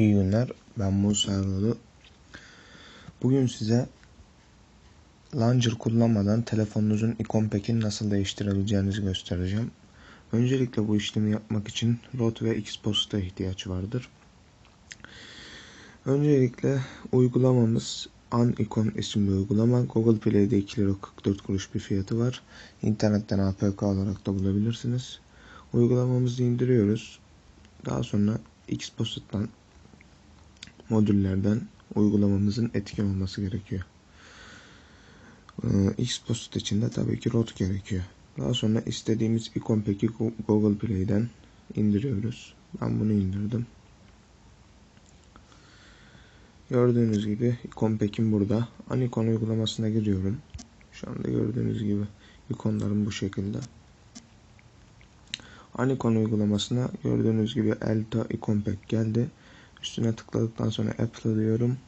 İyi günler. Ben Musa Erdoğdu. Bugün size Launcher kullanmadan telefonunuzun ikon pekini nasıl değiştirebileceğinizi göstereceğim. Öncelikle bu işlemi yapmak için Rot ve Xpost'a ihtiyaç vardır. Öncelikle uygulamamız An Icon isimli uygulama. Google Play'de 2 lira 44 kuruş bir fiyatı var. İnternetten APK olarak da bulabilirsiniz. Uygulamamızı indiriyoruz. Daha sonra Xpost'tan modüllerden uygulamamızın etkin olması gerekiyor. Ee, Xpost için de tabii ki rot gerekiyor. Daha sonra istediğimiz ikon peki Google Play'den indiriyoruz. Ben bunu indirdim. Gördüğünüz gibi ikon pekim burada. Anikon uygulamasına giriyorum. Şu anda gördüğünüz gibi ikonlarım bu şekilde. Anikon uygulamasına gördüğünüz gibi Elta ikon pek geldi. Üstüne tıkladıktan sonra apply diyorum.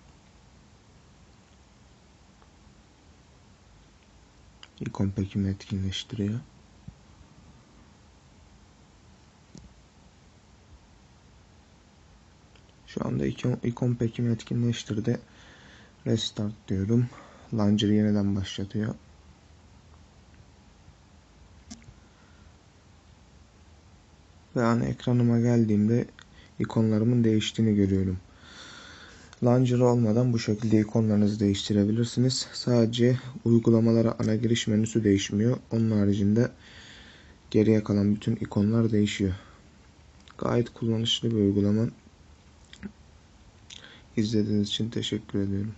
İkon pekimi etkinleştiriyor. Şu anda ikon, ikon pekimi etkinleştirdi. Restart diyorum. Launcher'ı yeniden başlatıyor. Ve ana ekranıma geldiğimde ikonlarımın değiştiğini görüyorum. Launcher olmadan bu şekilde ikonlarınızı değiştirebilirsiniz. Sadece uygulamalara ana giriş menüsü değişmiyor. Onun haricinde geriye kalan bütün ikonlar değişiyor. Gayet kullanışlı bir uygulama. İzlediğiniz için teşekkür ediyorum.